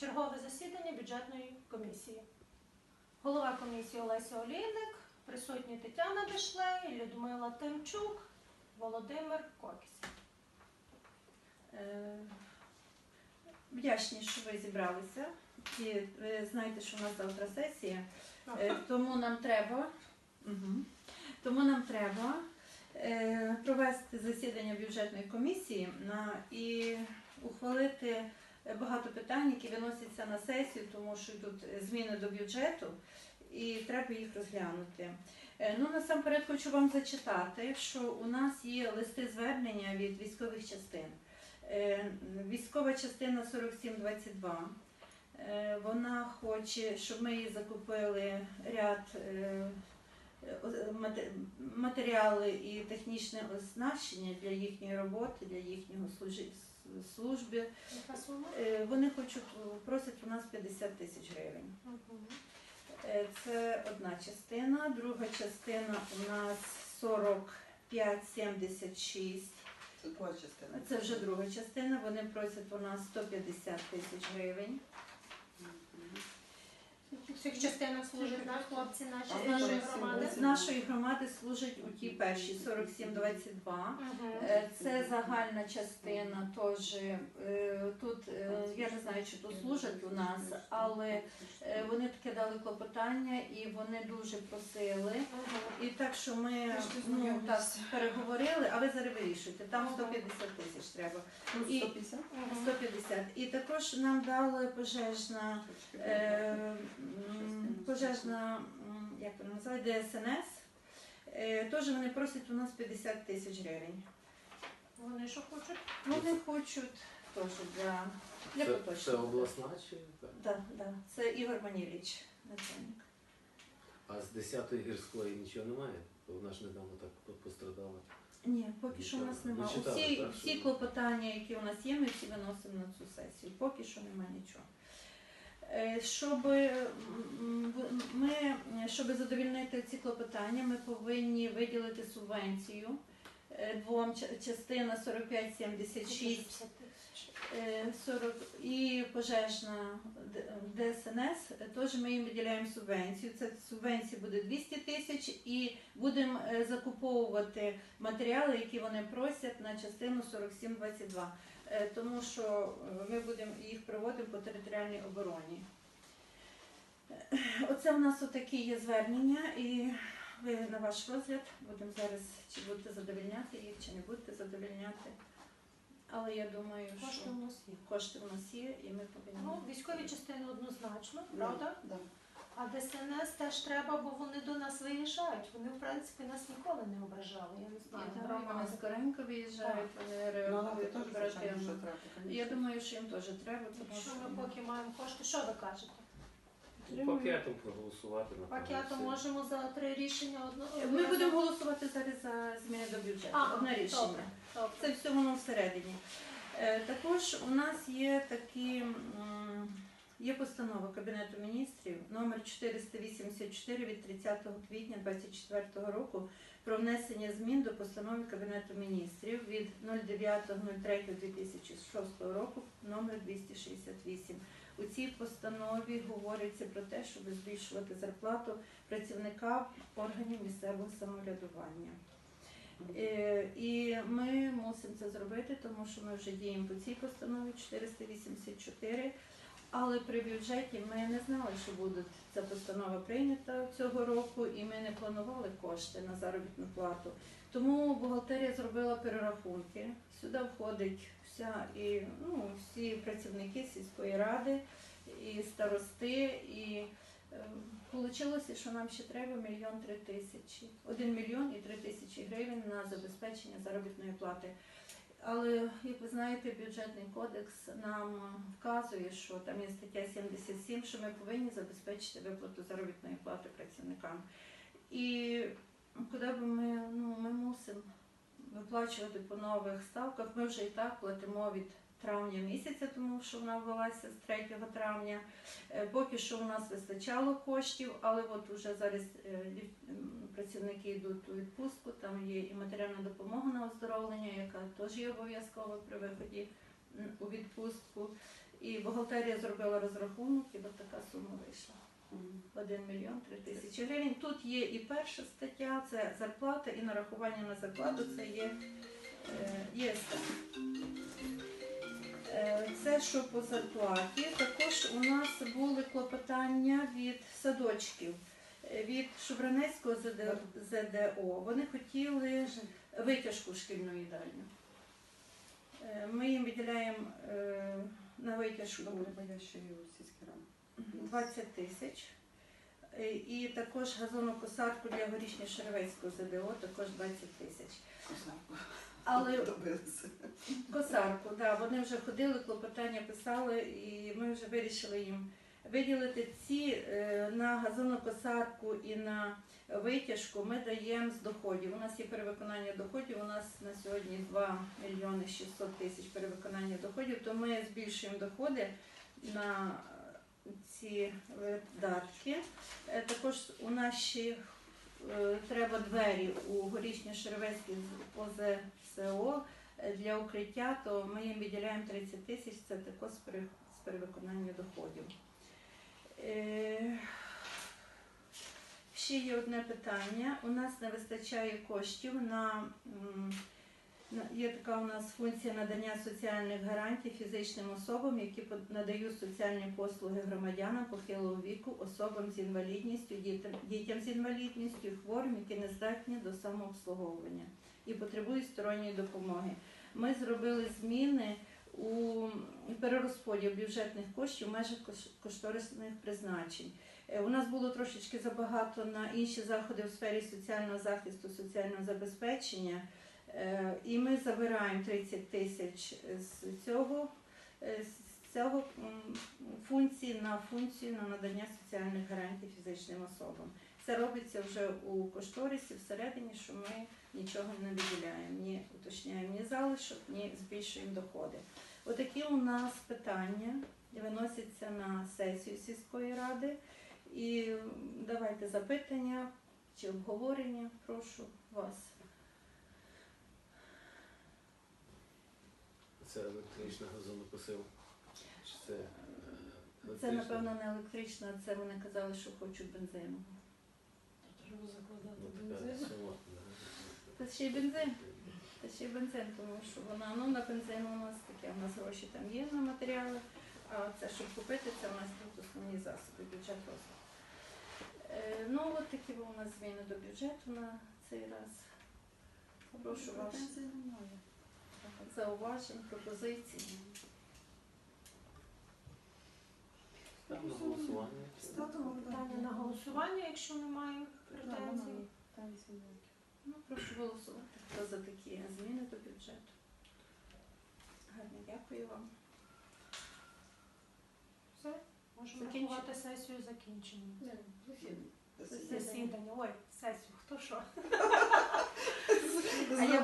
чергове засідання бюджетної комісії. Голова комісії Олеся Олійник, присутні Тетяна Дешлей, Людмила Тимчук, Володимир Кокіс. Е, Вдячні, що ви зібралися. І ви знаєте, що у нас завтра сесія, Е, тому нам треба, тому нам треба е, провести засідання бюджетної комісії і ухвалити багато питань, які виносяться на сесію, тому що тут зміни до бюджету, і треба їх розглянути. Е, Ну, насамперед хочу вам зачитати, що у нас є листи звернення від військових частин. Е, Військова частина 4722. Е, Вона хоче, щоб ми їй закупили ряд е, е, мате- матеріали і технічне оснащення для їхньої роботи, для їхнього служи- сума? Е, Вони хочуть просять у нас 50 тисяч гривень. Е, Це одна частина. Друга частина у нас 45,76. Це друга частина. Це вже друга частина. Вони просять у нас 150 тисяч гривень. Цих частинах служать наші хлопці наші з нашої громади. З нашої громади служать у тій першій 4722. Мгм. Е, Це загальна частина теж. е, Тут е, я не знаю, чи тут служать у нас, але е, вони таке дали клопотання і вони дуже просили. І так, що ми ну, так переговорили, а ви зараз вирішуєте. Там 150 тисяч треба. І- 150? Мгм. 150. І також нам дали пожежна, е, пожежна, як вона називає, ДСНС. Е, Теж вони просять у нас 50 тисяч гривень. Вони що хочуть? Вони хочуть теж для, для Це, це обласна чи так? Да, да. Це Ігор Маніліч, начальник. А з 10-ї гірської нічого немає? Бо Вона ж недавно так пострадала. Ні, поки що у нас немає. Усі, так, всі клопотання, які у нас є, ми всі виносимо на цю сесію. Поки що немає нічого. Е, Щоб ми, щоб задовільнити ці клопотання, ми повинні виділити субвенцію е, двом частина 4576 50 тисяч. Е, 40 і пожежна ДСНС, е, теж ми їм виділяємо субвенцію. Це субвенція буде 200 тисяч і будемо е, закуповувати матеріали, які вони просять на частину 4722. Е, Тому що е, ми будемо їх проводимо по територіальній обороні. Е, Оце в нас отакі є звернення, і ви на ваш розгляд будемо зараз чи будете задовільняти їх, чи не будете задовільняти. Але я думаю, що Кошти у нас є. кошти в нас є, і ми повинні. Ну, військові частини однозначно, правда? Да. А ДСНС теж треба, бо вони до нас виїжджають. Вони, в принципі, нас ніколи не ображали. Я не знаю. Там громади. вони скоренько виїжджають, вони Ну, реагують оперативно. Я думаю, що їм теж треба, тому Якщо що ми поки маємо кошти, що ви кажете? Підтримую. Пакетом проголосувати на Пакетом можемо за три рішення одно. ми будемо голосувати зараз за зміни до бюджету. А, Одне добре, рішення. добре. Це все воно всередині. Е, Також у нас є такі м, є постанова Кабінету міністрів номер 484 від 30 квітня 2024 року про внесення змін до постанови Кабінету міністрів від 09.03.2006 року номер 268. У цій постанові говориться про те, щоб збільшувати зарплату працівникам органів місцевого самоврядування. Е, І ми мусимо це зробити, тому що ми вже діємо по цій постанові 484. Але при бюджеті ми не знали, що буде ця постанова прийнята цього року, і ми не планували кошти на заробітну плату. Тому бухгалтерія зробила перерахунки. Сюди входить вся і ну, всі працівники сільської ради, і старости, і Вийшло, що нам ще треба мільйон три тисячі. Один мільйон і три тисячі гривень на забезпечення заробітної плати. Але, як ви знаєте, бюджетний кодекс нам вказує, що там є стаття 77, що ми повинні забезпечити виплату заробітної плати працівникам. І куди би ми, ну, ми мусимо виплачувати по нових ставках. Ми вже і так платимо від травня місяця, тому що вона ввелася з 3 травня. Е, Поки що у нас вистачало коштів, але от уже зараз е, працівники йдуть у відпустку, там є і матеріальна допомога на оздоровлення, яка теж є обов'язкова при виході у відпустку. І бухгалтерія зробила розрахунок, і от така сума вийшла. 1 мільйон 3 тисячі гривень. Тут є і перша стаття, це зарплата, і нарахування на зарплату це є ЄСТ. Е, Це що по зарплаті. Також у нас були клопотання від садочків, е, від Шубранецького ЗДО. Вони хотіли витяжку в шкільну їдальню. Е, Ми їм виділяємо е, на витяжку Добре, бо я ще й у сільській раді. 20 тисяч. Е, І також газонокосарку для горішньо шервецького ЗДО також 20 тисяч. Але добилися. косарку, да, вони вже ходили, клопотання писали, і ми вже вирішили їм виділити ці е, на газонокосарку і на витяжку ми даємо з доходів. У нас є перевиконання доходів, у нас на сьогодні 2 мільйони 600 тисяч перевиконання доходів, то ми збільшуємо доходи на ці видатки. Е, Також у е, треба двері у горішньо-шервецькій ОЗСО е, для укриття, то ми їм виділяємо 30 тисяч, це також з перевиконання доходів. Е, Ще є одне питання. У нас не вистачає коштів на є така у нас функція надання соціальних гарантій фізичним особам, які надають соціальні послуги громадянам похилого віку, особам з інвалідністю, дітям, дітям з інвалідністю, хворим, які не здатні до самообслуговування і потребують сторонньої допомоги. Ми зробили зміни у перерозподіл бюджетних коштів в межах кош- кошторисних призначень. Е, У нас було трошечки забагато на інші заходи в сфері соціального захисту, соціального забезпечення, і ми забираємо 30 тисяч з цього, е, з цього функції на функцію на надання соціальних гарантій фізичним особам. Це робиться вже у кошторисі всередині, що ми нічого не виділяємо, ні уточняємо ні залишок, ні збільшуємо доходи. Отакі у нас питання виносяться на сесію сільської ради. І давайте запитання чи обговорення, прошу вас. Це електрична газонокосилка? Чи це е, Це, напевно, не електрична, це вони казали, що хочуть бензину. Треба закладати Ну, бензин. Це ще й бензин. Це ще й бензин, тому що вона ну на бензин у нас таке, у нас гроші там є на матеріали, а це щоб купити, це у нас тут основні засоби, бюджет розвитку. Е, ну от такі були у нас зміни до бюджету на цей раз. Прошу вас Претензій немає. Зауважень, пропозицій. На голосування. Ставимо Питання на голосування, якщо немає претензій. Ну, прошу голосувати. Хто за такі зміни до бюджету? Гарно, дякую вам. Все, можемо Закінчимо. рахувати сесію закінченою. Засідання. Засідання. Ой, сесію, хто що? А я.